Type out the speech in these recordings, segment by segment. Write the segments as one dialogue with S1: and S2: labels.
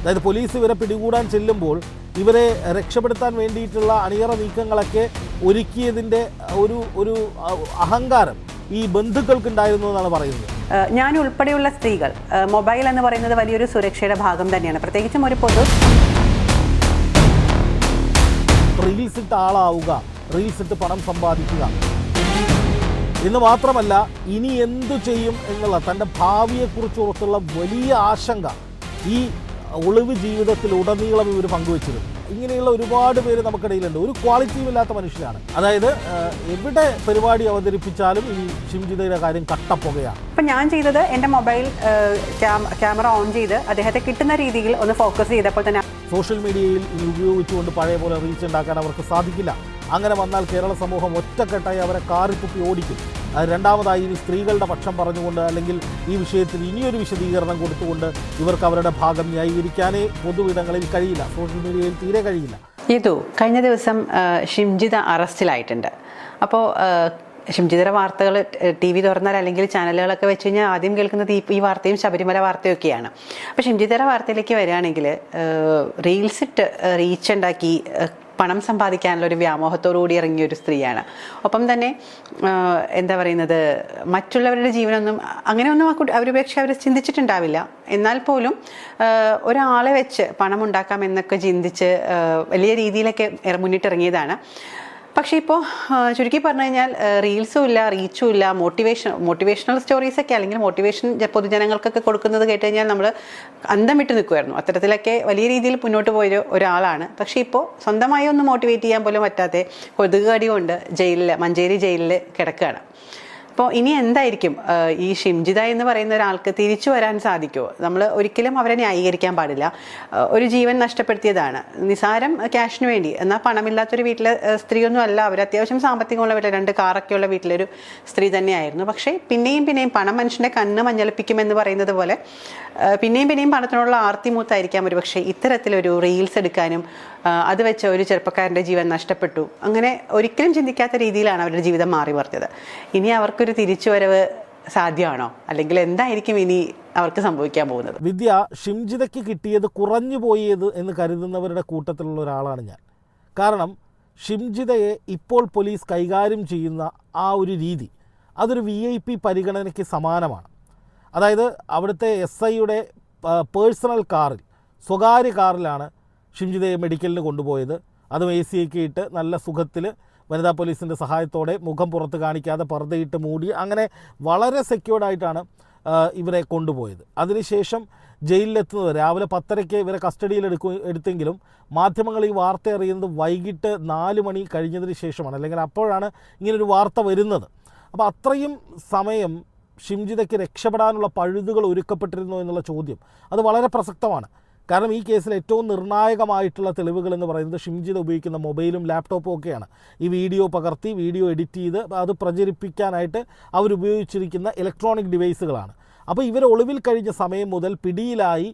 S1: അതായത് പോലീസ് ഇവരെ പിടികൂടാൻ ചെല്ലുമ്പോൾ ഇവരെ രക്ഷപ്പെടുത്താൻ വേണ്ടിയിട്ടുള്ള അണിയറ നീക്കങ്ങളൊക്കെ ഒരുക്കിയതിന്റെ ഒരു ഒരു അഹങ്കാരം ഈ ബന്ധുക്കൾക്കുണ്ടായിരുന്നു എന്നാണ് പറയുന്നത്.
S2: ഞാൻ ഉൾപ്പെടെയുള്ള സ്ത്രീകൾ മൊബൈൽ എന്ന് പറയുന്നത് വലിയൊരു സുരക്ഷയുടെ ഭാഗം തന്നെയാണ്. പ്രത്യേകിച്ചും ഒരു പൊതു
S1: റീൽസ് ഇട്ട് ആളാവുക റീൽസ് ഇട്ട് പണം സമ്പാദിക്കുക. എന്ന് മാത്രമല്ല ഇനി എന്തു ചെയ്യും എന്നുള്ള തന്റെ ഭാവിയെക്കുറിച്ചുള്ള വലിയ ആശങ്ക ഈ ഒളിവ് ജീവിതത്തിൽ ഉടനീളം ഇവർ പങ്കുവച്ചിരുന്നു. ഇങ്ങനെയുള്ള ഒരുപാട് പേര് നമുക്കിടയിലുണ്ട്. ഒരു ക്വാളിറ്റിയും ഇല്ലാത്ത മനുഷ്യരാണ്. അതായത് എവിടെ പരിപാടി അവതരിപ്പിച്ചാലും ഈ ഷിംജിതയുടെ കാര്യം കട്ടപ്പുകയാണ്.
S2: അപ്പം ഞാൻ ചെയ്തത് എന്റെ മൊബൈൽ ക്യാമറ ഓൺ ചെയ്ത് അദ്ദേഹത്തെ കിട്ടുന്ന രീതിയിൽ ഒന്ന് ഫോക്കസ് ചെയ്തപ്പോൾ തന്നെ
S1: സോഷ്യൽ മീഡിയയിൽ ഇത് ഉപയോഗിച്ചുകൊണ്ട് പഴയ പോലെ റീച്ച് ഉണ്ടാക്കാൻ അവർക്ക് സാധിക്കില്ല. അങ്ങനെ വന്നാൽ കേരള സമൂഹം ഒറ്റക്കെട്ടായി അവരെ കാറിത്തുപ്പി ഓടിക്കും. രണ്ടാമതായി ഇനി സ്ത്രീകളുടെ പക്ഷം പറഞ്ഞുകൊണ്ട് അല്ലെങ്കിൽ ഈ വിഷയത്തിൽ ഇനിയൊരു വിശദീകരണം കൊടുത്തുകൊണ്ട് ഇവർക്ക് അവരുടെ ഭാഗം ന്യായീകരിക്കാനേ പൊതുവിടങ്ങളിൽ കഴിയില്ല. സോഷ്യൽ മീഡിയയിൽ തീരെ കഴിയില്ല.
S2: ഇതു കഴിഞ്ഞ ദിവസം ഷിംജിത അറസ്റ്റിലായിട്ടുണ്ട്. അപ്പോൾ ഷിംജിതയുടെ വാർത്തകൾ ടി വി തുറന്നാൽ അല്ലെങ്കിൽ ചാനലുകളൊക്കെ വെച്ച് കഴിഞ്ഞാൽ ആദ്യം കേൾക്കുന്നത് ഈ വാർത്തയും ശബരിമല വാർത്തയും ഒക്കെയാണ്. അപ്പോൾ ഷിംജിതയുടെ വാർത്തയിലേക്ക് വരികയാണെങ്കിൽ റീൽസ് ഇട്ട് റീച്ച് ഉണ്ടാക്കി പണം സമ്പാദിക്കാനുള്ള ഒരു വ്യാമോഹത്തോടുകൂടി ഇറങ്ങിയ ഒരു സ്ത്രീയാണ്. ഒപ്പം തന്നെ എന്താ പറയുന്നത് മറ്റുള്ളവരുടെ ജീവനൊന്നും അങ്ങനെയൊന്നും ആ കുട്ടി അവരുപേക്ഷ പക്ഷേ അവർ ചിന്തിച്ചിട്ടുണ്ടാവില്ല. എന്നാൽ പോലും ഒരാളെ വെച്ച് പണം ഉണ്ടാക്കാം എന്നൊക്കെ ചിന്തിച്ച് വലിയ രീതിയിലൊക്കെ മുന്നിട്ടിറങ്ങിയതാണ്. പക്ഷേ ഇപ്പോൾ ചുരുക്കി പറഞ്ഞു കഴിഞ്ഞാൽ റീൽസും ഇല്ല റീച്ചും ഇല്ല മോട്ടിവേഷൻ മോട്ടിവേഷണൽ സ്റ്റോറീസൊക്കെ അല്ലെങ്കിൽ മോട്ടിവേഷൻ പൊതുജനങ്ങൾക്കൊക്കെ കൊടുക്കുന്നത് കേട്ട് കഴിഞ്ഞാൽ നമ്മൾ അന്തം വിട്ട് നിൽക്കുമായിരുന്നു അത്തരത്തിലൊക്കെ വലിയ രീതിയിൽ മുന്നോട്ട് പോയൊരു ഒരാളാണ്. പക്ഷേ ഇപ്പോൾ സ്വന്തമായി ഒന്ന് മോട്ടിവേറ്റ് ചെയ്യാൻ പോലും പറ്റാതെ കൊതുകുകടി കൊണ്ട് ജയിലിൽ മഞ്ചേരി ജയിലിൽ കിടക്കുകയാണ്. അപ്പോൾ ഇനി എന്തായിരിക്കും? ഈ ഷിംജിത എന്ന് പറയുന്ന ഒരാൾക്ക് തിരിച്ചു വരാൻ സാധിക്കുമോ നമ്മൾ ഒരിക്കലും അവരെ ന്യായീകരിക്കാൻ പാടില്ല. ഒരു ജീവൻ നഷ്ടപ്പെടുത്തിയതാണ്. നിസാരം ക്യാഷിന് വേണ്ടി. എന്നാൽ പണമില്ലാത്തൊരു വീട്ടിലെ സ്ത്രീയൊന്നും അല്ല അവർ അത്യാവശ്യം സാമ്പത്തികമുള്ള വീട്ടിൽ രണ്ട് കാറൊക്കെയുള്ള വീട്ടിലൊരു സ്ത്രീ തന്നെയായിരുന്നു. പക്ഷേ പിന്നെയും പിന്നെയും പണം മനുഷ്യന്റെ കണ്ണ് മഞ്ഞളിപ്പിക്കുമെന്ന് പറയുന്നത് പോലെ പിന്നെയും പിന്നെയും പണത്തിനുള്ള ആർത്തി മൂത്തായിരിക്കാം ഒരു പക്ഷേ ഇത്തരത്തിലൊരു റീൽസ് എടുക്കാനും അത് വെച്ച് ഒരു ചെറുപ്പക്കാരന്റെ ജീവൻ നഷ്ടപ്പെട്ടു. അങ്ങനെ ഒരിക്കലും ചിന്തിക്കാത്ത രീതിയിലാണ് അവരുടെ ജീവിതം മാറി മറിഞ്ഞത്. ഇനി അവർക്കൊരു തിരിച്ചുവരവ് സാധ്യമാണോ? അല്ലെങ്കിൽ എന്തായിരിക്കും ഇനി അവർക്ക് സംഭവിക്കാൻ പോകുന്നത്?
S1: വിദ്യ ഷിംജിതയ്ക്ക് കിട്ടിയത് കുറഞ്ഞു പോയത് എന്ന് കരുതുന്നവരുടെ കൂട്ടത്തിലുള്ള ഒരാളാണ് ഞാൻ. കാരണം ഷിംജിതയെ ഇപ്പോൾ പോലീസ് കൈകാര്യം ചെയ്യുന്ന ആ ഒരു രീതി അതൊരു വി ഐ പി പരിഗണനയ്ക്ക് സമാനമാണ്. അതായത് അവിടുത്തെ എസ് ഐയുടെ പേഴ്സണൽ കാറിൽ സ്വകാര്യ കാറിലാണ് ഷിംജിതയെ മെഡിക്കലിന് കൊണ്ടുപോയത്. അതും എ സി ഒക്കെ ഇട്ട് നല്ല സുഖത്തിൽ വനിതാ പോലീസിന്റെ സഹായത്തോടെ മുഖം പുറത്ത് കാണിക്കാതെ പർദ്ദയിട്ട് മൂടി അങ്ങനെ വളരെ സെക്യൂർഡായിട്ടാണ് ഇവരെ കൊണ്ടുപോയത്. അതിനുശേഷം ജയിലിലെത്തുന്നത് രാവിലെ പത്തരയ്ക്ക് ഇവരെ കസ്റ്റഡിയിൽ എടുക്കു എടുത്തെങ്കിലും മാധ്യമങ്ങൾ ഈ വാർത്ത അറിയുന്നത് വൈകിട്ട് നാല് മണി കഴിഞ്ഞതിന് ശേഷമാണ്. അല്ലെങ്കിൽ അപ്പോഴാണ് ഇങ്ങനൊരു വാർത്ത വരുന്നത്. അപ്പോൾ അത്രയും സമയം ഷിംജിതയ്ക്ക് രക്ഷപ്പെടാനുള്ള പഴുതുകൾ ഒരുക്കപ്പെട്ടിരുന്നു എന്നുള്ള ചോദ്യം. അത് വളരെ പ്രസക്തമാണ്. കാരണം ഈ കേസിൽ ഏറ്റവും നിർണായകമായിട്ടുള്ള തെളിവുകൾ എന്ന് പറയുന്നത് ഷിംജിത് ഉപയോഗിക്കുന്ന മൊബൈലും ലാപ്ടോപ്പും ഒക്കെയാണ്. ഈ വീഡിയോ പകർത്തി വീഡിയോ എഡിറ്റ് ചെയ്ത് അത് പ്രചരിപ്പിക്കാനായിട്ട് അവരുപയോഗിച്ചിരിക്കുന്ന ഇലക്ട്രോണിക് ഡിവൈസുകളാണ് അപ്പോൾ ഇവർ ഒളിവിൽ കഴിഞ്ഞ സമയം മുതൽ പിടിയിലായി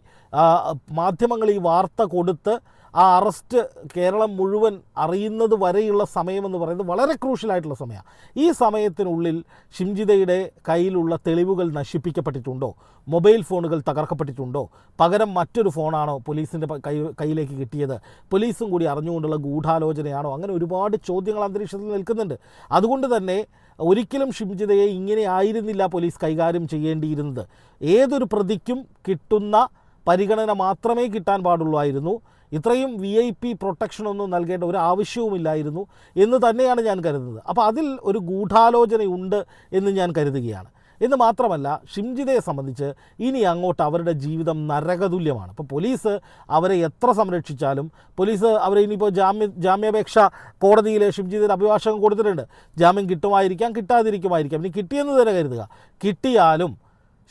S1: മാധ്യമങ്ങൾ ഈ വാർത്ത കൊടുത്ത് ആ അറസ്റ്റ് കേരളം മുഴുവൻ അറിയുന്നത് വരെയുള്ള സമയമെന്ന് പറയുന്നത് വളരെ ക്രൂഷ്യലായിട്ടുള്ള സമയമാണ്. ഈ സമയത്തിനുള്ളിൽ ഷിംജിതയുടെ കയ്യിലുള്ള തെളിവുകൾ നശിപ്പിക്കപ്പെട്ടിട്ടുണ്ടോ? മൊബൈൽ ഫോണുകൾ തകർക്കപ്പെട്ടിട്ടുണ്ടോ? പകരം മറ്റൊരു ഫോണാണോ പോലീസിന്റെ കൈ കയ്യിലേക്ക് കിട്ടിയത്? പോലീസും കൂടി അറിഞ്ഞുകൊണ്ടുള്ള ഗൂഢാലോചനയാണോ? അങ്ങനെ ഒരുപാട് ചോദ്യങ്ങൾ അന്തരീക്ഷത്തിൽ നിൽക്കുന്നുണ്ട്. അതുകൊണ്ട് തന്നെ ഒരിക്കലും ഷിംജിതയെ ഇങ്ങനെ ആയിരുന്നില്ല പോലീസ് കൈകാര്യം ചെയ്യേണ്ടിയിരുന്നത്. ഏതൊരു പ്രതിക്കും കിട്ടുന്ന പരിഗണന മാത്രമേ കിട്ടാൻ പാടുള്ളായിരുന്നു ഇത്രയും വി ഐ പി പ്രൊട്ടക്ഷനൊന്നും നൽകേണ്ട ഒരു ആവശ്യവുമില്ലായിരുന്നു എന്ന് തന്നെയാണ് ഞാൻ കരുതുന്നത്. അപ്പോൾ അതിൽ ഒരു ഗൂഢാലോചനയുണ്ട് എന്ന് ഞാൻ കരുതുകയാണ്. എന്ന് മാത്രമല്ല ഷിംജിതയെ സംബന്ധിച്ച് ഇനി അങ്ങോട്ട് അവരുടെ ജീവിതം നരകതുല്യമാണ്. അപ്പോൾ പോലീസ് അവരെ എത്ര സംരക്ഷിച്ചാലും പോലീസ് അവരെ ഇനിയിപ്പോൾ ജാമ്യ ജാമ്യാപേക്ഷ കോടതിയിൽ ഷിംജിതയുടെ അഭിഭാഷകം കൊടുത്തിട്ടുണ്ട്. ജാമ്യം കിട്ടുമായിരിക്കാം കിട്ടാതിരിക്കുമായിരിക്കാം. ഇനി കിട്ടിയെന്ന് തന്നെ കരുതുക. കിട്ടിയാലും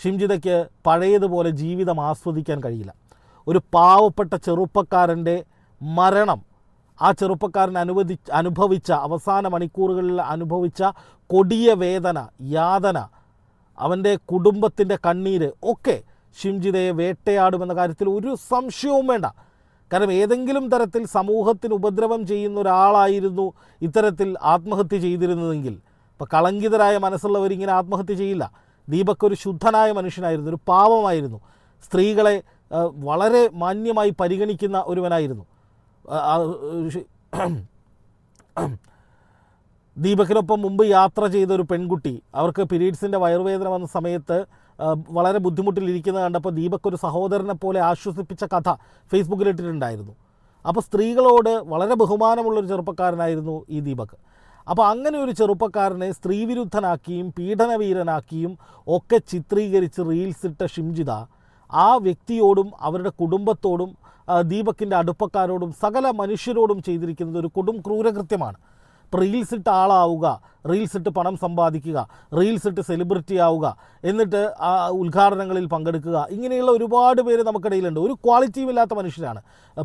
S1: ഷിംജിതയ്ക്ക് പഴയതുപോലെ ജീവിതം ആസ്വദിക്കാൻ കഴിയില്ല. ഒരു പാവപ്പെട്ട ചെറുപ്പക്കാരന്റെ മരണം. ആ ചെറുപ്പക്കാരൻ അനുവദി അനുഭവിച്ച അവസാന മണിക്കൂറുകളിൽ അനുഭവിച്ച കൊടിയ വേദന യാതന അവന്റെ കുടുംബത്തിന്റെ കണ്ണീര് ഒക്കെ ഷിംജിതയെ വേട്ടയാടുമെന്ന കാര്യത്തിൽ ഒരു സംശയവും വേണ്ട. കാരണം ഏതെങ്കിലും തരത്തിൽ സമൂഹത്തിന് ഉപദ്രവം ചെയ്യുന്ന ഒരാളായിരുന്നു ഇത്തരത്തിൽ ആത്മഹത്യ ചെയ്തിരുന്നതെങ്കിൽ. ഇപ്പോൾ കളങ്കിതരായ മനസ്സുള്ളവരിങ്ങനെ ആത്മഹത്യ ചെയ്യില്ല. ദീപക് ഒരു ശുദ്ധനായ മനുഷ്യനായിരുന്നു ഒരു പാവമായിരുന്നു. സ്ത്രീകളെ വളരെ മാന്യമായി പരിഗണിക്കുന്ന ഒരുവനായിരുന്നു. ദീപകിനൊപ്പം മുമ്പ് യാത്ര ചെയ്ത ഒരു പെൺകുട്ടി അവർക്ക് പീരീഡ്സിന്റെ വയറുവേദന വന്ന സമയത്ത് വളരെ ബുദ്ധിമുട്ടിലിരിക്കുന്നത് കണ്ടപ്പോൾ ദീപക് ഒരു സഹോദരനെ പോലെ ആശ്വസിപ്പിച്ച കഥ ഫേസ്ബുക്കിൽ ഇട്ടിട്ടുണ്ടായിരുന്നു. അപ്പോൾ സ്ത്രീകളോട് വളരെ ബഹുമാനമുള്ളൊരു ചെറുപ്പക്കാരനായിരുന്നു ഈ ദീപക്. അപ്പോൾ അങ്ങനെ ഒരു ചെറുപ്പക്കാരനെ സ്ത്രീവിരുദ്ധനാക്കിയും പീഡനവീരനാക്കിയും ഒക്കെ ചിത്രീകരിച്ച് റീൽസ് ഇട്ട ഷിംജിത ആ വ്യക്തിയോടും അവരുടെ കുടുംബത്തോടും ദീപക്കിന്റെ അടുപ്പക്കാരോടും സകല മനുഷ്യരോടും ചെയ്തിരിക്കുന്നത് ഒരു കൊടും ക്രൂരകൃത്യമാണ്. ഇപ്പോൾ റീൽസ് ഇട്ട് ആളാവുക റീൽസ് ഇട്ട് പണം സമ്പാദിക്കുക റീൽസ് ഇട്ട് സെലിബ്രിറ്റി ആവുക എന്നിട്ട് ആ ഉദ്ഘാടനങ്ങളിൽ പങ്കെടുക്കുക ഇങ്ങനെയുള്ള ഒരുപാട് പേര് നമുക്കിടയിലുണ്ട്. ഒരു ക്വാളിറ്റിയും ഇല്ലാത്ത മനുഷ്യരാണ്.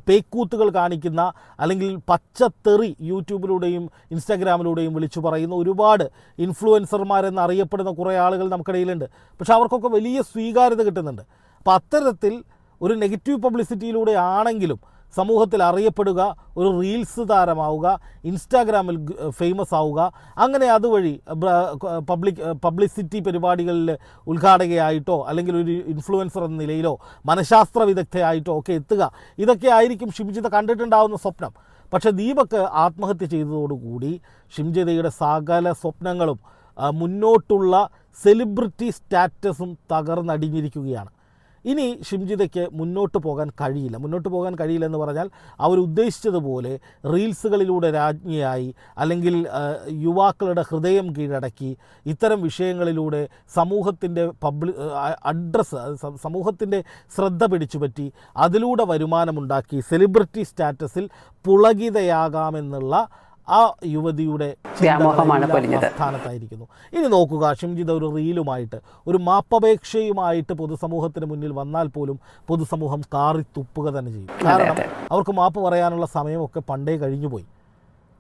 S1: പേക്കൂത്തുകൾ കാണിക്കുന്ന അല്ലെങ്കിൽ പച്ചത്തെറി യൂട്യൂബിലൂടെയും ഇൻസ്റ്റാഗ്രാമിലൂടെയും വിളിച്ചു പറയുന്ന ഒരുപാട് ഇൻഫ്ലുവൻസർമാരെന്ന് അറിയപ്പെടുന്ന കുറേ ആളുകൾ നമുക്കിടയിലുണ്ട്. പക്ഷേ അവർക്കൊക്കെ വലിയ സ്വീകാര്യത കിട്ടുന്നുണ്ട്. അപ്പോൾ അത്തരത്തിൽ ഒരു നെഗറ്റീവ് പബ്ലിസിറ്റിയിലൂടെ ആണെങ്കിലും സമൂഹത്തിൽ അറിയപ്പെടുക ഒരു റീൽസ് താരമാവുക ഇൻസ്റ്റാഗ്രാമിൽ ഫേമസ് ആവുക അങ്ങനെ അതുവഴി പബ്ലിക് പബ്ലിസിറ്റി പരിപാടികളിൽ ഉദ്ഘാടകയായിട്ടോ അല്ലെങ്കിൽ ഒരു ഇൻഫ്ലുവൻസർ എന്ന നിലയിലോ മനഃശാസ്ത്ര വിദഗ്ധയായിട്ടോ ഒക്കെ എത്തുക ഇതൊക്കെ ആയിരിക്കും ഷിംജിത കണ്ടിട്ടുണ്ടാവുന്ന സ്വപ്നം. പക്ഷേ ദീപക് ആത്മഹത്യ ചെയ്തതോടുകൂടി ഷിംജിതയുടെ സകല സ്വപ്നങ്ങളും മുന്നോട്ടുള്ള സെലിബ്രിറ്റി സ്റ്റാറ്റസും തകർന്നടിഞ്ഞിരിക്കുകയാണ്. ഇനി ഷിംജിതയ്ക്ക് മുന്നോട്ട് പോകാൻ കഴിയില്ല. മുന്നോട്ട് പോകാൻ കഴിയില്ല എന്ന് പറഞ്ഞാൽ അവർ ഉദ്ദേശിച്ചതുപോലെ റീൽസുകളിലൂടെ രാജ്ഞിയായി അല്ലെങ്കിൽ യുവാക്കളുടെ ഹൃദയം കീഴടക്കി ഇത്തരം വിഷയങ്ങളിലൂടെ സമൂഹത്തിന്റെ പബ്ലി അഡ്രസ്സ് സമൂഹത്തിന്റെ ശ്രദ്ധ പിടിച്ചുപറ്റി അതിലൂടെ വരുമാനമുണ്ടാക്കി സെലിബ്രിറ്റി സ്റ്റാറ്റസിൽ പുളകിതയാകാമെന്നുള്ള ആ യുവതിയുടെ
S2: വ്യാമോഹമാണ്
S1: ചിന്തകളെല്ലാം
S2: പൊലിഞ്ഞത്.
S1: സ്ഥാനത്തായിരിക്കുന്നു ഇനി നോക്കുക ഷിംജിത ഒരു റീലുമായിട്ട് ഒരു മാപ്പപേക്ഷയുമായിട്ട് പൊതുസമൂഹത്തിന് മുന്നിൽ വന്നാൽ പോലും പൊതുസമൂഹം കാറി തുപ്പുക തന്നെ ചെയ്യും. കാരണം അവർക്ക് മാപ്പ് പറയാനുള്ള സമയമൊക്കെ പണ്ടേ കഴിഞ്ഞുപോയി.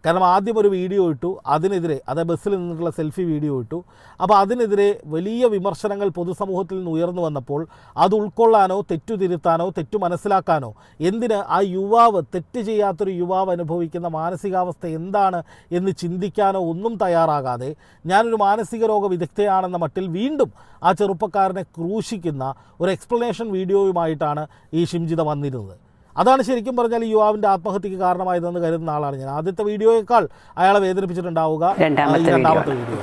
S1: കാരണം ആദ്യം ഒരു വീഡിയോ ഇട്ടു അതിനെതിരെ അതായത് ബസ്സിൽ നിന്നിട്ടുള്ള സെൽഫി വീഡിയോ ഇട്ടു. അപ്പോൾ അതിനെതിരെ വലിയ വിമർശനങ്ങൾ പൊതുസമൂഹത്തിൽ നിന്ന് ഉയർന്നു വന്നപ്പോൾ അത് ഉൾക്കൊള്ളാനോ തെറ്റു തിരുത്താനോ തെറ്റു മനസ്സിലാക്കാനോ എന്തിന് ആ യുവാവ് തെറ്റ് ചെയ്യാത്തൊരു യുവാവ് അനുഭവിക്കുന്ന മാനസികാവസ്ഥ എന്താണ് എന്ന് ചിന്തിക്കാനോ ഒന്നും തയ്യാറാകാതെ ഞാനൊരു മാനസിക രോഗ വിദഗ്ധയാണെന്ന മട്ടിൽ വീണ്ടും ആ ചെറുപ്പക്കാരനെ ക്രൂശിക്കുന്ന ഒരു എക്സ്പ്ലനേഷൻ വീഡിയോയുമായിട്ടാണ് ഈ ഷിംജിത വന്നിരുന്നത്. അതാണ് ശരിക്കും പറഞ്ഞാൽ ഈ യുവാവിന്റെ ആത്മഹത്യക്ക് കാരണമായതെന്ന് കരുതുന്ന ആളാണ് ഞാൻ. ആദ്യത്തെ വീഡിയോയേക്കാൾ അയാളെ വേദനിപ്പിച്ചിട്ടുണ്ടാവുക.
S2: രണ്ടാമത്തെ
S1: വീഡിയോ.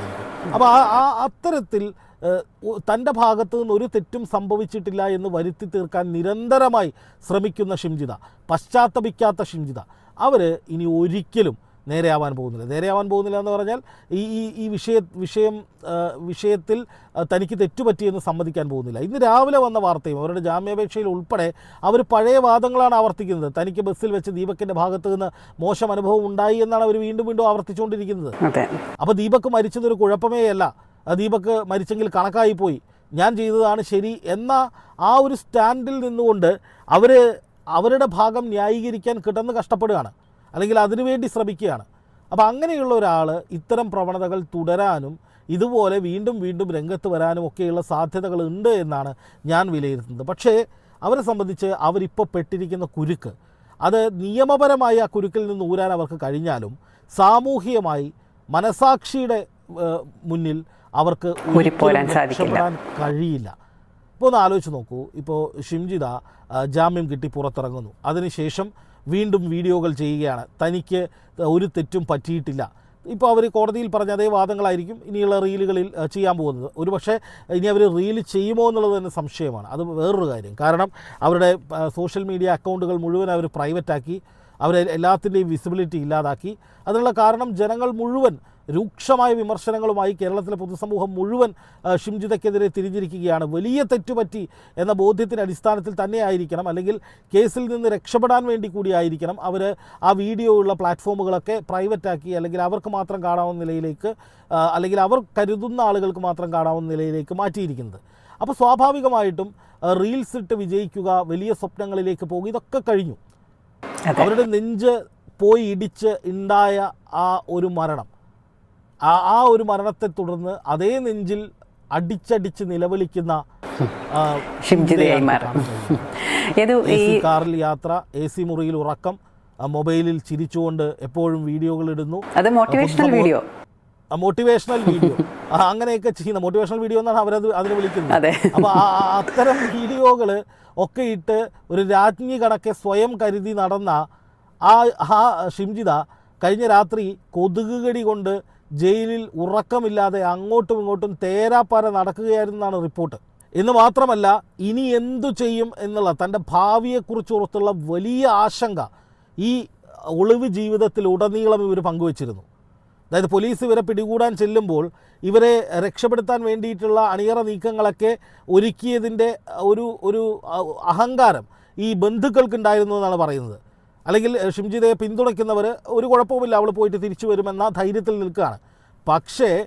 S1: അപ്പോൾ ആ ആ അത്തരത്തിൽ തന്റെ ഭാഗത്തു നിന്ന് ഒരു തെറ്റും സംഭവിച്ചിട്ടില്ല എന്ന് വരുത്തി തീർക്കാൻ നിരന്തരമായി ശ്രമിക്കുന്ന ഷിംജിത പശ്ചാത്തപിക്കാത്ത ഷിംജിത അവർ ഇനി ഒരിക്കലും നേരെയാവാൻ പോകുന്നില്ല. നേരെയാവാൻ പോകുന്നില്ല എന്ന് പറഞ്ഞാൽ ഈ ഈ ഈ വിഷയ വിഷയം വിഷയത്തിൽ തനിക്ക് തെറ്റുപറ്റിയെന്ന് സമ്മതിക്കാൻ പോകുന്നില്ല. ഇന്ന് രാവിലെ വന്ന വാർത്തയും അവരുടെ ജാമ്യാപേക്ഷയിൽ ഉൾപ്പെടെ അവർ പഴയ വാദങ്ങളാണ് ആവർത്തിക്കുന്നത്. തനിക്ക് ബസ്സിൽ വെച്ച് ദീപക്കിന്റെ ഭാഗത്ത് നിന്ന് മോശം അനുഭവം ഉണ്ടായി എന്നാണ് അവർ വീണ്ടും വീണ്ടും ആവർത്തിച്ചുകൊണ്ടിരിക്കുന്നത്. അപ്പോൾ ദീപക്ക് മരിച്ചതൊരു കുഴപ്പമേ അല്ല. ദീപക്ക് ദീപക് മരിച്ചെങ്കിൽ കണക്കായി പോയി. ഞാൻ ചെയ്തതാണ് ശരി എന്ന ആ ഒരു സ്റ്റാൻഡിൽ നിന്നുകൊണ്ട് അവർ അവരുടെ ഭാഗം ന്യായീകരിക്കാൻ കിടന്ന് കഷ്ടപ്പെടുകയാണ്. അല്ലെങ്കിൽ അതിനുവേണ്ടി ശ്രമിക്കുകയാണ്. അപ്പോൾ അങ്ങനെയുള്ള ഒരാൾ ഇത്തരം പ്രവണതകൾ തുടരാനും ഇതുപോലെ വീണ്ടും വീണ്ടും രംഗത്ത് വരാനും ഒക്കെയുള്ള സാധ്യതകൾ ഉണ്ട് എന്നാണ് ഞാൻ വിലയിരുത്തുന്നത്. പക്ഷേ അവരെ സംബന്ധിച്ച് അവരിപ്പോൾ പെട്ടിരിക്കുന്ന കുരുക്ക് അത് നിയമപരമായി ആ കുരുക്കിൽ നിന്ന് ഊരാൻ അവർക്ക് കഴിഞ്ഞാലും സാമൂഹികമായി മനസാക്ഷിയുടെ മുന്നിൽ അവർക്ക്. രക്ഷപ്പെടാൻ കഴിയില്ല. ഇപ്പോൾ ഒന്ന് ആലോചിച്ച് നോക്കൂ. ഇപ്പോൾ ഷിംജിത ജാമ്യം കിട്ടി പുറത്തിറങ്ങുന്നു. അതിനുശേഷം വീണ്ടും വീഡിയോകൾ ചെയ്യുകയാണ്. തനിക്ക് ഒരു തെറ്റും പറ്റിയിട്ടില്ല. ഇപ്പോൾ അവർ കോടതിയിൽ പറഞ്ഞ അതേ വാദങ്ങളായിരിക്കും ഇനിയുള്ള റീലുകളിൽ ചെയ്യാൻ പോകുന്നത്. ഒരു പക്ഷേ ഇനി അവർ റീൽ ചെയ്യുമോ എന്നുള്ളത് തന്നെ സംശയമാണ്. അത് വേറൊരു കാര്യം. കാരണം അവരുടെ സോഷ്യൽ മീഡിയ അക്കൗണ്ടുകൾ മുഴുവൻ അവർ പ്രൈവറ്റാക്കി അവരെ എല്ലാത്തിന്റെയും വിസിബിലിറ്റി ഇല്ലാതാക്കി. അതിനുള്ള കാരണം ജനങ്ങൾ മുഴുവൻ രൂക്ഷമായ വിമർശനങ്ങളുമായി കേരളത്തിലെ പൊതുസമൂഹം മുഴുവൻ ഷിംജിതയ്ക്കെതിരെ തിരിഞ്ഞിരിക്കുകയാണ്. വലിയ തെറ്റുപറ്റി എന്ന ബോധ്യത്തിന്റെ അടിസ്ഥാനത്തിൽ തന്നെയായിരിക്കണം. അല്ലെങ്കിൽ കേസിൽ നിന്ന് രക്ഷപ്പെടാൻ വേണ്ടി കൂടിയായിരിക്കണം അവർ ആ വീഡിയോ ഉള്ള പ്ലാറ്റ്ഫോമുകളൊക്കെ പ്രൈവറ്റാക്കി അല്ലെങ്കിൽ അവർക്ക് മാത്രം കാണാവുന്ന നിലയിലേക്ക് അല്ലെങ്കിൽ അവർ കരുതുന്ന ആളുകൾക്ക് മാത്രം കാണാവുന്ന നിലയിലേക്ക് മാറ്റിയിരിക്കുന്നത്. അപ്പോൾ സ്വാഭാവികമായിട്ടും റീൽസ് ഇട്ട് വിജയിക്കുക വലിയ സ്വപ്നങ്ങളിലേക്ക് പോകുക ഇതൊക്കെ കഴിഞ്ഞു. അവരുടെ നെഞ്ച് പോയി ഇടിച്ച് ഉണ്ടായ ആ ഒരു മരണം. ആ ആ ഒരു മരണത്തെ തുടർന്ന് അതേ നെഞ്ചിൽ അടിച്ചടിച്ച് നിലവിളിക്കുന്ന കാറിൽ യാത്ര എ സി മുറിയിൽ ഉറക്കം മൊബൈലിൽ ചിരിച്ചുകൊണ്ട് എപ്പോഴും വീഡിയോകൾ ഇടുന്നു.
S2: അത് മോട്ടിവേഷണൽ വീഡിയോ
S1: മോട്ടിവേഷണൽ വീഡിയോ അങ്ങനെയൊക്കെ ചെയ്യുന്ന മോട്ടിവേഷണൽ വീഡിയോ എന്നാണ് അവരത് അതിന് വിളിക്കുന്നത്. അപ്പൊ അത്തരം വീഡിയോകൾ ഒക്കെ ഇട്ട് ഒരു രാജ്ഞി കണക്കെ സ്വയം കരുതി നടന്ന ആ ആ ഷിംജിത കഴിഞ്ഞ രാത്രി കൊതുകുകടി കൊണ്ട് ജയിലിൽ ഉറക്കമില്ലാതെ അങ്ങോട്ടും ഇങ്ങോട്ടും തേരാപ്പാര നടക്കുകയായിരുന്നാണ് റിപ്പോർട്ട്. എന്ന് മാത്രമല്ല ഇനി എന്തു ചെയ്യും എന്നുള്ള തന്റെ ഭാവിയെക്കുറിച്ച് ഓർത്തുള്ള വലിയ ആശങ്ക ഈ ഒളിവ് ജീവിതത്തിൽ ഉടനീളം ഇവർ പങ്കുവച്ചിരുന്നു. അതായത് പോലീസ് ഇവരെ പിടികൂടാൻ ചെല്ലുമ്പോൾ ഇവരെ രക്ഷപ്പെടുത്താൻ വേണ്ടിയിട്ടുള്ള അണിയറ നീക്കങ്ങളൊക്കെ ഒരുക്കിയതിന്റെ ഒരു ഒരു അഹങ്കാരം ഈ ബന്ധുക്കൾക്കുണ്ടായിരുന്നു എന്നാണ് പറയുന്നത്. അല്ലെങ്കിൽ ഷിംജിതയെ പിന്തുണയ്ക്കുന്നവർ ഒരു കുഴപ്പവുമില്ല അവൾ പോയിട്ട് തിരിച്ചു വരുമെന്ന ധൈര്യത്തിൽ നിൽക്കുകയാണ് പക്ഷേ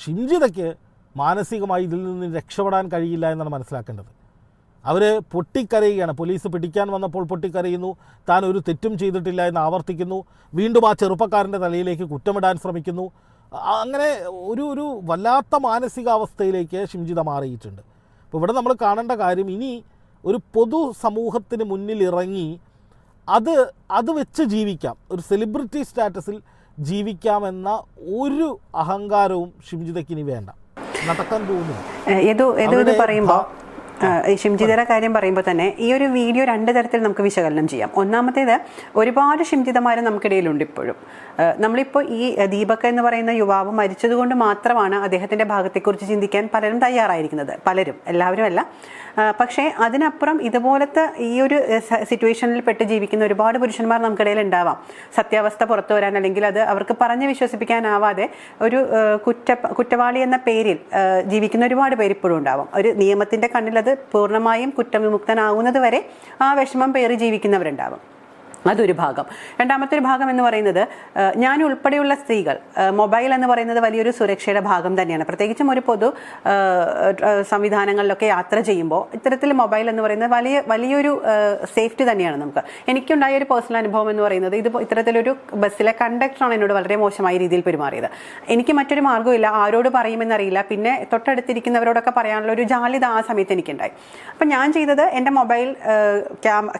S1: ഷിംജിതയ്ക്ക് മാനസികമായി ഇതിൽ നിന്ന് രക്ഷപ്പെടാൻ കഴിയില്ല എന്നാണ് മനസ്സിലാക്കേണ്ടത്. അവർ പൊട്ടിക്കരയുകയാണ്. പോലീസ് പിടിക്കാൻ വന്നപ്പോൾ പൊട്ടിക്കരയുന്നു. താൻ ഒരു തെറ്റും ചെയ്തിട്ടില്ല എന്ന് ആവർത്തിക്കുന്നു. വീണ്ടും ആ ചെറുപ്പക്കാരന്റെ തലയിലേക്ക് കുറ്റമിടാൻ ശ്രമിക്കുന്നു. അങ്ങനെ ഒരു ഒരു വല്ലാത്ത മാനസികാവസ്ഥയിലേക്ക് ഷിംജിത മാറിയിട്ടുണ്ട്. അപ്പോൾ ഇവിടെ നമ്മൾ കാണേണ്ട കാര്യം ഇനി ഒരു പൊതു സമൂഹത്തിന് മുന്നിൽ ഇറങ്ങി അത് അത് വെച്ച് ജീവിക്കാം. ഒരു സെലിബ്രിറ്റി സ്റ്റാറ്റസിൽ ജീവിക്കാമെന്ന ഒരു അഹങ്കാരവും ഷിംജിതയ്ക്ക് ഇനി വേണ്ട. നടക്കാൻ
S2: യദു പറയുമ്പോൾ ഈ ഷിംജിതയുടെ കാര്യം പറയുമ്പോൾ തന്നെ ഈ ഒരു വീഡിയോ രണ്ട് തരത്തിൽ നമുക്ക് വിശകലനം ചെയ്യാം. ഒന്നാമത്തേത് ഒരുപാട് ഷിംജിതമാർ നമുക്കിടയിലുണ്ട് ഇപ്പോഴും. നമ്മളിപ്പോൾ ഈ ദീപക് എന്ന് പറയുന്ന യുവാവ് മരിച്ചതുകൊണ്ട് മാത്രമാണ് അദ്ദേഹത്തിന്റെ ഭാഗത്തെക്കുറിച്ച് ചിന്തിക്കാൻ പലരും തയ്യാറായിരിക്കുന്നത്. പലരും എല്ലാവരും അല്ല പക്ഷേ അതിനപ്പുറം ഇതുപോലത്തെ ഈ ഒരു സിറ്റുവേഷനിൽ പെട്ട് ജീവിക്കുന്ന ഒരുപാട് പുരുഷന്മാർ നമുക്കിടയിൽ ഉണ്ടാവാം. സത്യാവസ്ഥ പുറത്തു വരാൻ അല്ലെങ്കിൽ അത് അവർക്ക് പറഞ്ഞ് വിശ്വസിപ്പിക്കാനാവാതെ ഒരു കുറ്റ കുറ്റവാളി എന്ന പേരിൽ ജീവിക്കുന്ന ഒരുപാട് പേര് ഇപ്പോഴും ഉണ്ടാവും. ഒരു നിയമത്തിന്റെ കണ്ണിൽ അത് പൂർണമായും കുറ്റവിമുക്തനാകുന്നത് വരെ ആ വിഷമം പേറി ജീവിക്കുന്നവരുണ്ടാവും. അതൊരു ഭാഗം. രണ്ടാമത്തെ ഒരു ഭാഗം എന്ന് പറയുന്നത് ഞാൻ ഉൾപ്പെടെയുള്ള സ്ത്രീകൾ മൊബൈൽ എന്ന് പറയുന്നത് വലിയൊരു സുരക്ഷയുടെ ഭാഗം തന്നെയാണ്. പ്രത്യേകിച്ചും ഒരു പൊതു സംവിധാനങ്ങളിലൊക്കെ യാത്ര ചെയ്യുമ്പോൾ ഇത്തരത്തിൽ മൊബൈൽ എന്ന് പറയുന്നത് വലിയ വലിയൊരു സേഫ്റ്റി തന്നെയാണ് നമുക്ക്. എനിക്കുണ്ടായ ഒരു പേഴ്സണൽ അനുഭവം എന്ന് പറയുന്നത് ഇത് ഇത്തരത്തിലൊരു ബസ്സിലെ കണ്ടക്ടറാണ് എന്നോട് വളരെ മോശമായ രീതിയിൽ പെരുമാറിയത്. എനിക്ക് മറ്റൊരു മാർഗമില്ല ആരോട് പറയുമെന്നറിയില്ല പിന്നെ തൊട്ടടുത്തിരിക്കുന്നവരോടൊക്കെ പറയാനുള്ള ഒരു ജാലിത ആ സമയത്ത് എനിക്കുണ്ടായി. അപ്പം ഞാൻ ചെയ്തത് എന്റെ മൊബൈൽ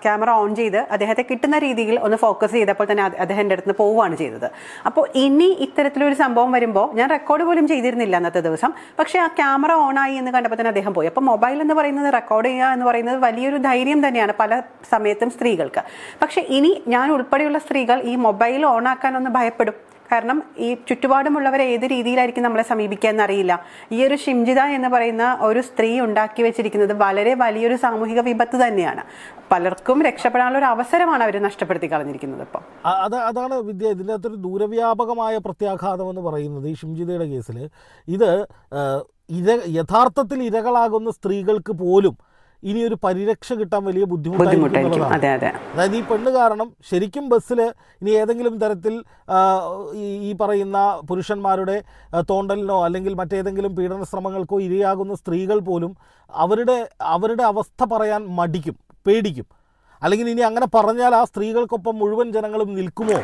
S2: ക്യാമറ ഓൺ ചെയ്ത് അദ്ദേഹത്തെ കിട്ടുന്ന രീതിയിൽ ഒന്ന് ഫോക്കസ് ചെയ്തപ്പോൾ തന്നെ അദ്ദേഹം എന്റെ അടുത്ത് പോവുകയാണ് ചെയ്തത്. അപ്പോൾ ഇനി ഇത്തരത്തിലൊരു സംഭവം വരുമ്പോൾ ഞാൻ റെക്കോർഡ് പോലും ചെയ്തിരുന്നില്ല അന്നത്തെ ദിവസം. പക്ഷേ ആ ക്യാമറ ഓൺ ആയി എന്ന് കണ്ടപ്പോൾ തന്നെ അദ്ദേഹം പോയി. അപ്പോൾ മൊബൈൽ എന്ന് പറയുന്നത് റെക്കോർഡ് ചെയ്യുക എന്ന് പറയുന്നത് വലിയൊരു ധൈര്യം തന്നെയാണ് പല സമയത്തും സ്ത്രീകൾക്ക്. പക്ഷേ ഇനി ഞാൻ ഉൾപ്പെടെയുള്ള സ്ത്രീകൾ ഈ മൊബൈൽ ഓൺ ആക്കാനൊന്ന് ഭയപ്പെടും. കാരണം ഈ ചുറ്റുപാടുമുള്ളവരെ ഏത് രീതിയിലായിരിക്കും നമ്മളെ സമീപിക്കുക എന്നറിയില്ല. ഈ ഒരു ഷിംജിത എന്ന് പറയുന്ന ഒരു സ്ത്രീ ഉണ്ടാക്കി വെച്ചിരിക്കുന്നത് വളരെ വലിയൊരു സാമൂഹിക വിപത്ത് തന്നെയാണ്. പലർക്കും രക്ഷപ്പെടാനുള്ള ഒരു അവസരമാണ് അവർ നഷ്ടപ്പെടുത്തി കളഞ്ഞിരിക്കുന്നത്
S1: ഇപ്പൊ. അത് അതാണ് വിദ്യ ഇതിന്റെ അകത്തൊരു ദൂരവ്യാപകമായ പ്രത്യാഘാതം എന്ന് പറയുന്നത് ഈ ഷിംജിതയുടെ കേസിൽ ഇത് ഇര യഥാർത്ഥത്തിൽ ഇരകളാകുന്ന സ്ത്രീകൾക്ക് പോലും ഇനി ഒരു പരിരക്ഷ കിട്ടാൻ വലിയ ബുദ്ധിമുട്ടായിരിക്കും
S2: ബുദ്ധിമുട്ടായിരിക്കും. അതെ അതെ.
S1: അതായത് ഈ പെണ്ണ് കാരണം ശരിക്കും ബസ്സിൽ ഇനി ഏതെങ്കിലും തരത്തിൽ ഈ പറയുന്ന പുരുഷന്മാരുടെ തോണ്ടലിനോ അല്ലെങ്കിൽ മറ്റേതെങ്കിലും പീഡന ശ്രമങ്ങൾക്കോ ഇരയാകുന്ന സ്ത്രീകൾ പോലും അവരുടെ അവരുടെ അവസ്ഥ പറയാൻ മടിക്കും പേടിക്കും. അല്ലെങ്കിൽ ഇനി അങ്ങനെ പറഞ്ഞാൽ ആ സ്ത്രീകൾക്കൊപ്പം മുഴുവൻ ജനങ്ങളും നിൽക്കുമോ?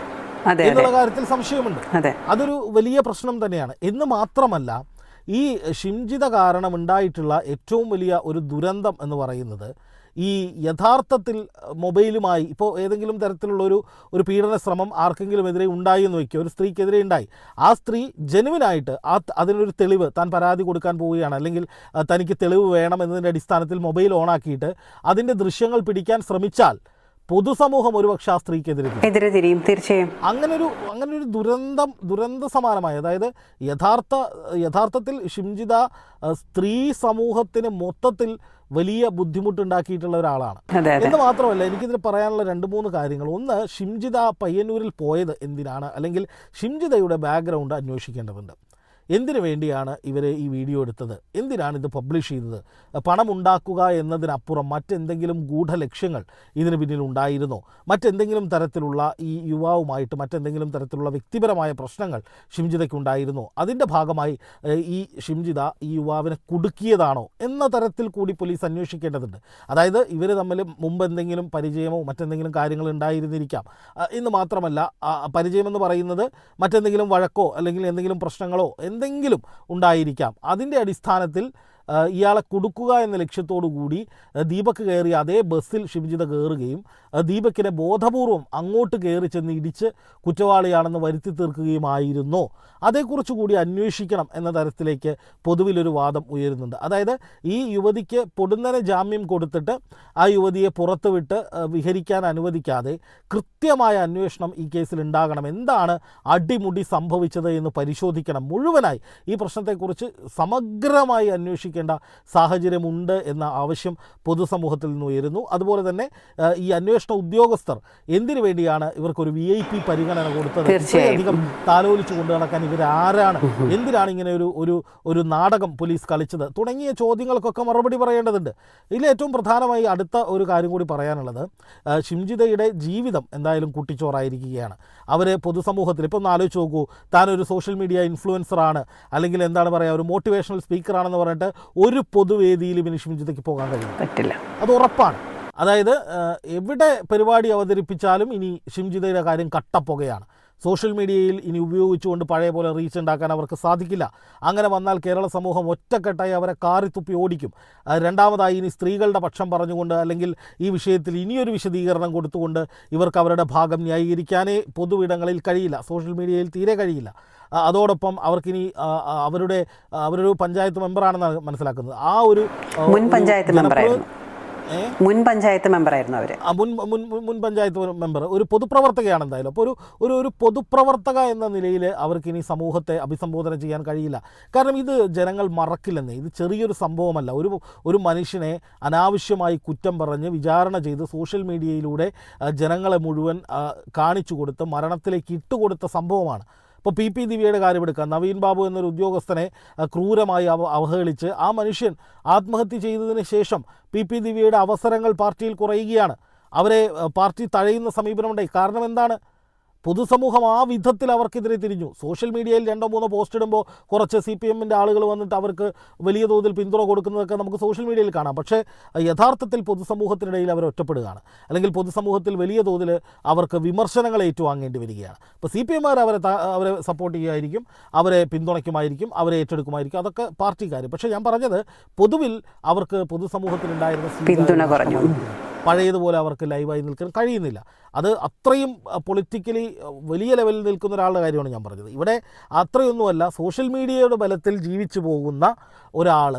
S1: എന്നുള്ള കാര്യത്തിൽ സംശയമുണ്ട്.
S2: അതെ.
S1: അതൊരു വലിയ പ്രശ്നം തന്നെയാണ്. എന്ന് മാത്രമല്ല ഈ ഷിംജിത കാരണം ഉണ്ടായിട്ടുള്ള ഏറ്റവും വലിയ ഒരു ദുരന്തം എന്ന് പറയുന്നത് ഈ യഥാർത്ഥത്തിൽ മൊബൈലുമായി ഇപ്പോൾ ഏതെങ്കിലും തരത്തിലുള്ള ഒരു ഒരു പീഡന ശ്രമം ആർക്കെങ്കിലും എതിരെ ഉണ്ടായി എന്ന് വയ്ക്കുക. ഒരു സ്ത്രീക്കെതിരെ ഉണ്ടായി. ആ സ്ത്രീ ജെനുവിനായിട്ട് ആ അതിനൊരു തെളിവ് താൻ പരാതി കൊടുക്കാൻ പോവുകയാണ്. അല്ലെങ്കിൽ തനിക്ക് തെളിവ് വേണം എന്നതിന്റെ അടിസ്ഥാനത്തിൽ മൊബൈൽ ഓണാക്കിയിട്ട് അതിന്റെ ദൃശ്യങ്ങൾ പിടിക്കാൻ ശ്രമിച്ചാൽ പൊതുസമൂഹം ഒരുപക്ഷെ ആ സ്ത്രീക്കെതിരെ തിരിയും.
S2: എതിരെ തിരിയും തീർച്ചയായും.
S1: അങ്ങനെ ഒരു ദുരന്തം ദുരന്ത സമാനമായ അതായത് യഥാർത്ഥ യഥാർത്ഥത്തിൽ ഷിംജിത സ്ത്രീ സമൂഹത്തിന് മൊത്തത്തിൽ വലിയ ബുദ്ധിമുട്ടുണ്ടാക്കിയിട്ടുള്ള ഒരാളാണ്. എന്ന് മാത്രമല്ല എനിക്കിതിൽ പറയാനുള്ള രണ്ട് മൂന്ന് കാര്യങ്ങൾ. ഒന്ന് ഷിംജിത പയ്യന്നൂരിൽ പോയത് എന്തിനാണ്? അല്ലെങ്കിൽ ഷിംജിതയുടെ ബാക്ക്ഗ്രൗണ്ട് അന്വേഷിക്കേണ്ടതുണ്ട്. എന്തിനു വേണ്ടിയാണ് ഇവർ ഈ വീഡിയോ എടുത്തത്? എന്തിനാണ് ഇത് പബ്ലിഷ് ചെയ്തത്? പണം ഉണ്ടാക്കുക എന്നതിനപ്പുറം മറ്റെന്തെങ്കിലും ഗൂഢലക്ഷ്യങ്ങൾ ഇതിന് പിന്നിൽ ഉണ്ടായിരുന്നോ? മറ്റെന്തെങ്കിലും തരത്തിലുള്ള ഈ യുവാവുമായിട്ട് മറ്റെന്തെങ്കിലും തരത്തിലുള്ള വ്യക്തിപരമായ പ്രശ്നങ്ങൾ ഷിംജിതയ്ക്ക് ഉണ്ടായിരുന്നോ? അതിന്റെ ഭാഗമായി ഈ ഷിംജിത ഈ യുവാവിനെ കുടുക്കിയതാണോ? എന്ന തരത്തിൽ കൂടി പോലീസ് അന്വേഷിക്കേണ്ടതുണ്ട്. അതായത് ഇവർ തമ്മിൽ മുമ്പ് എന്തെങ്കിലും പരിചയമോ മറ്റെന്തെങ്കിലും കാര്യങ്ങൾ ഉണ്ടായിരുന്നിരിക്കാം. എന്ന് മാത്രമല്ല പരിചയമെന്ന് പറയുന്നത് മറ്റെന്തെങ്കിലും വഴക്കോ അല്ലെങ്കിൽ എന്തെങ്കിലും പ്രശ്നങ്ങളോ എന്തെങ്കിലും ഉണ്ടായിരിക്കാം. അതിന്റെ അടിസ്ഥാനത്തിൽ ഇയാളെ കൊടുക്കുക എന്ന ലക്ഷ്യത്തോടു കൂടി ദീപക് കയറി അതേ ബസ്സിൽ ഷിംജിത കയറുകയും ദീപക്കിനെ ബോധപൂർവം അങ്ങോട്ട് കയറി ചെന്ന് ഇടിച്ച് കുറ്റവാളിയാണെന്ന് വരുത്തി തീർക്കുകയുമായിരുന്നോ. അതേക്കുറിച്ച് കൂടി അന്വേഷിക്കണം എന്ന തരത്തിലേക്ക് പൊതുവിലൊരു വാദം ഉയരുന്നുണ്ട്. അതായത് ഈ യുവതിക്ക് പൊടുന്നനെ ജാമ്യം കൊടുത്തിട്ട് ആ യുവതിയെ പുറത്തുവിട്ട് വിഹരിക്കാൻ അനുവദിക്കാതെ കൃത്യമായ അന്വേഷണം ഈ കേസിൽ ഉണ്ടാകണം. എന്താണ് അടിമുടി സംഭവിച്ചത് എന്ന് പരിശോധിക്കണം. മുഴുവനായി ഈ പ്രശ്നത്തെക്കുറിച്ച് സമഗ്രമായി അന്വേഷിക്കേണ്ട സാഹചര്യമുണ്ട് എന്ന ആവശ്യം പൊതുസമൂഹത്തിൽ നിന്ന് ഉയരുന്നു. അതുപോലെ തന്നെ ഈ അന്വേഷണ ഉദ്യോഗസ്ഥർ എന്തിനു വേണ്ടിയാണ് ഇവർക്കൊരു വി ഐ പി പരിഗണന കൊടുത്തത്? അധികം താലോലിച്ചു കൊണ്ടു നടക്കാൻ ഇവരാരാണ്? എന്തിനാണ് ഇങ്ങനെ ഒരു ഒരു ഒരു നാടകം പോലീസ് കളിച്ചത്? തുടങ്ങിയ ചോദ്യങ്ങൾക്കൊക്കെ മറുപടി പറയേണ്ടതുണ്ട്. ഇതിൽ ഏറ്റവും പ്രധാനമായി അടുത്ത ഒരു കാര്യം കൂടി പറയാനുള്ളത് ഷിംജിതയുടെ ജീവിതം എന്തായാലും കുട്ടിച്ചോറായിരിക്കുകയാണ്. അവരെ പൊതുസമൂഹത്തിൽ ഇപ്പം ഒന്ന് ആലോചിച്ച് നോക്കൂ. താനൊരു സോഷ്യൽ മീഡിയ ഇൻഫ്ലുവൻസർ ആണ് അല്ലെങ്കിൽ എന്താണ് പറയുക ഒരു മോട്ടിവേഷണൽ സ്പീക്കറാണെന്ന് പറഞ്ഞിട്ട് ഒരു പൊതുവേദിയിൽ ഇനി ഷിംജിതയ്ക്ക് പോകാൻ കഴിയും
S2: പറ്റില്ല.
S1: അത് ഉറപ്പാണ്. അതായത് എവിടെ പരിപാടി അവതരിപ്പിച്ചാലും ഇനി ഷിംജിതയുടെ കാര്യം കട്ടപ്പുകയാണ്. സോഷ്യൽ മീഡിയയിൽ ഇനി ഉപയോഗിച്ചുകൊണ്ട് പഴയ പോലെ റീച്ച് ഉണ്ടാക്കാൻ അവർക്ക് സാധിക്കില്ല. അങ്ങനെ വന്നാൽ കേരള സമൂഹം ഒറ്റക്കെട്ടായി അവരെ കാറിത്തുപ്പി ഓടിക്കും. രണ്ടാമതായി ഇനി സ്ത്രീകളുടെ പക്ഷം പറഞ്ഞുകൊണ്ട് അല്ലെങ്കിൽ ഈ വിഷയത്തിൽ ഇനിയൊരു വിശദീകരണം കൊടുത്തുകൊണ്ട് ഇവർക്ക് അവരുടെ ഭാഗം ന്യായീകരിക്കാനേ പൊതുവിടങ്ങളിൽ കഴിയില്ല. സോഷ്യൽ മീഡിയയിൽ തീരെ കഴിയില്ല. അതോടൊപ്പം അവർക്കിനി അവരുടെ അവരൊരു പഞ്ചായത്ത് മെമ്പറാണെന്നാണ് മനസ്സിലാക്കുന്നത്. ആ ഒരു
S2: മുൻ പഞ്ചായത്ത് മെമ്പറായിരുന്നു? മുൻ പഞ്ചായത്ത് മെമ്പറായിരുന്നു
S1: മുൻ മുൻ മുൻ- മുൻ പഞ്ചായത്ത് മെമ്പർ ഒരു പൊതുപ്രവർത്തകയാണ് എന്തായാലും. അപ്പോൾ ഒരു ഒരു ഒരു പൊതുപ്രവർത്തക എന്ന നിലയിൽ അവർക്ക് ഇനി സമൂഹത്തെ അഭിസംബോധന ചെയ്യാൻ കഴിയില്ല. കാരണം ഇത് ജനങ്ങൾ മറക്കില്ലെന്നേ ഇത് ചെറിയൊരു സംഭവമല്ല. ഒരു ഒരു മനുഷ്യനെ അനാവശ്യമായി കുറ്റം പറഞ്ഞ് വിചാരണ ചെയ്ത് സോഷ്യൽ മീഡിയയിലൂടെ ജനങ്ങളെ മുഴുവൻ കാണിച്ചു കൊടുത്ത് മരണത്തിലേക്ക് ഇട്ടുകൊടുത്ത സംഭവമാണ്. ഇപ്പോൾ പി പി ദിവ്യയുടെ കാര്യം എടുക്കാം. നവീൻ ബാബു എന്നൊരു ഉദ്യോഗസ്ഥനെ ക്രൂരമായി അവ അവഹേളിച്ച് ആ മനുഷ്യൻ ആത്മഹത്യ ചെയ്തതിന് ശേഷം പി പി ദിവ്യയുടെ അവസരങ്ങൾ പാർട്ടിയിൽ കുറയുകയാണ്. അവരെ പാർട്ടി തഴയുന്ന സമീപനമുണ്ടായി. കാരണം എന്താണ്? പൊതുസമൂഹം ആ വിധത്തിൽ അവർക്കെതിരെ തിരിഞ്ഞു. സോഷ്യൽ മീഡിയയിൽ രണ്ടോ മൂന്നോ പോസ്റ്റ് ഇടുമ്പോൾ കുറച്ച് സി പി എമ്മിന്റെ ആളുകൾ വന്നിട്ട് അവർക്ക് വലിയ തോതിൽ പിന്തുണ കൊടുക്കുന്നതൊക്കെ നമുക്ക് സോഷ്യൽ മീഡിയയിൽ കാണാം. പക്ഷേ യഥാർത്ഥത്തിൽ പൊതുസമൂഹത്തിനിടയിൽ അവർ ഒറ്റപ്പെടുകയാണ്. അല്ലെങ്കിൽ പൊതുസമൂഹത്തിൽ വലിയ തോതിൽ അവർക്ക് വിമർശനങ്ങൾ ഏറ്റുവാങ്ങേണ്ടി വരികയാണ്. ഇപ്പോൾ സി പി എമ്മാർ അവരെ അവരെ സപ്പോർട്ട് ചെയ്യുമായിരിക്കും അവരെ പിന്തുണയ്ക്കുമായിരിക്കും അവരെ ഏറ്റെടുക്കുമായിരിക്കും. അതൊക്കെ പാർട്ടിക്കാർ പക്ഷേ ഞാൻ പറഞ്ഞത് പൊതുവിൽ അവർക്ക് പൊതുസമൂഹത്തിലുണ്ടായിരുന്ന
S2: പിന്തുണ കുറഞ്ഞു.
S1: പഴയതുപോലെ അവർക്ക് ലൈവായി നിൽക്കാൻ കഴിയുന്നില്ല. അത് അത്രയും പൊളിറ്റിക്കലി വലിയ ലെവലിൽ നിൽക്കുന്ന ഒരാളുടെ കാര്യമാണ് ഞാൻ പറഞ്ഞത്. ഇവിടെ അത്രയൊന്നുമല്ല സോഷ്യൽ മീഡിയയുടെ ബലത്തിൽ ജീവിച്ചു പോകുന്ന ഒരാൾ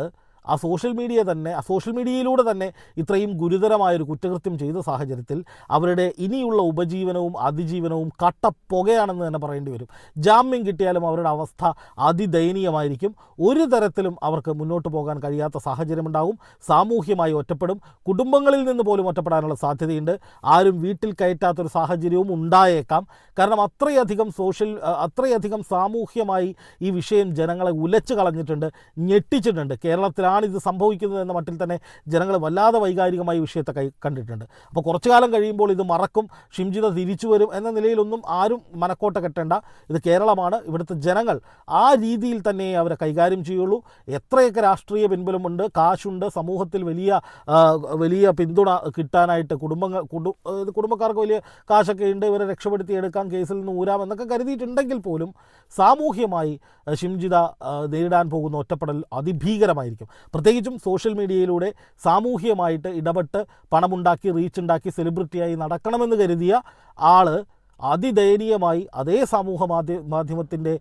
S1: ആ സോഷ്യൽ മീഡിയ തന്നെ ആ സോഷ്യൽ മീഡിയയിലൂടെ തന്നെ ഇത്രയും ഗുരുതരമായൊരു കുറ്റകൃത്യം ചെയ്ത സാഹചര്യത്തിൽ അവരുടെ ഇനിയുള്ള ഉപജീവനവും അതിജീവനവും കട്ടപ്പുകയാണെന്ന് തന്നെ പറയേണ്ടി വരും. ജാമ്യം കിട്ടിയാലും അവരുടെ അവസ്ഥ അതിദയനീയമായിരിക്കും. ഒരു തരത്തിലും അവർക്ക് മുന്നോട്ട് പോകാൻ കഴിയാത്ത സാഹചര്യമുണ്ടാകും. സാമൂഹ്യമായി ഒറ്റപ്പെടും. കുടുംബങ്ങളിൽ നിന്ന് പോലും ഒറ്റപ്പെടാനുള്ള സാധ്യതയുണ്ട്. ആരും വീട്ടിൽ കയറ്റാത്തൊരു സാഹചര്യവും ഉണ്ടായേക്കാം. കാരണം അത്രയധികം സോഷ്യൽ അത്രയധികം സാമൂഹ്യമായി ഈ വിഷയം ജനങ്ങളെ ഉലച്ചു കളഞ്ഞിട്ടുണ്ട് ഞെട്ടിച്ചിട്ടുണ്ട് കേരളത്തിലാണ് ഇത് സംഭവിക്കുന്നത് എന്ന മട്ടിൽ തന്നെ ജനങ്ങൾ വല്ലാതെ വൈകാരികമായി വിഷയത്തെ കൈ കണ്ടിട്ടുണ്ട്. അപ്പോൾ കുറച്ചു കാലം കഴിയുമ്പോൾ ഇത് മറക്കും ഷിംജിത തിരിച്ചു വരും എന്ന നിലയിലൊന്നും ആരും മനക്കോട്ട കെട്ടേണ്ട. ഇത് കേരളമാണ്. ഇവിടുത്തെ ജനങ്ങൾ ആ രീതിയിൽ തന്നെ അവരെ കൈകാര്യം ചെയ്യുള്ളൂ. എത്രയൊക്കെ രാഷ്ട്രീയ പിൻബലമുണ്ട് കാശുണ്ട് സമൂഹത്തിൽ വലിയ വലിയ പിന്തുണ കിട്ടാനായിട്ട് കുടുംബങ്ങൾ കുടു കുടുംബക്കാർക്ക് വലിയ കാശൊക്കെ ഉണ്ട് ഇവരെ രക്ഷപ്പെടുത്തിയെടുക്കാം കേസിൽ നിന്ന് ഊരാം എന്നൊക്കെ കരുതിയിട്ടുണ്ടെങ്കിൽ പോലും സാമൂഹ്യമായി ഷിംജിത നേരിടാൻ പോകുന്ന ഒറ്റപ്പെടൽ അതിഭീകരമായിരിക്കും. പ്രത്യേകിച്ചും സോഷ്യൽ മീഡിയയിലൂടെ സാമൂഹ്യമായിട്ട് ഇടപെട്ട് പണമുണ്ടാക്കി റീച്ച് ഉണ്ടാക്കി സെലിബ്രിറ്റിയായി നടക്കണമെന്ന് കരുതിയ ആൾ അതിദയനീയമായി അതേ സമൂഹ മാധ്യ മാധ്യമത്തിന്റെ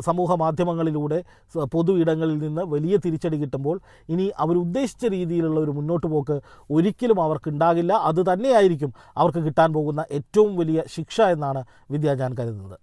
S1: സമൂഹ മാധ്യമങ്ങളിലൂടെ പൊതു ഇടങ്ങളിൽ നിന്ന് വലിയ തിരിച്ചടി കിട്ടുമ്പോൾ ഇനി അവരുദ്ദേശിച്ച രീതിയിലുള്ള ഒരു മുന്നോട്ട് പോക്ക് ഒരിക്കലും അവർക്ക് ഉണ്ടാകില്ല അത് തന്നെയായിരിക്കും അവർക്ക് കിട്ടാൻ പോകുന്ന ഏറ്റവും വലിയ ശിക്ഷ എന്നാണ് വിദ്യ ഞാൻ കരുതുന്നത്.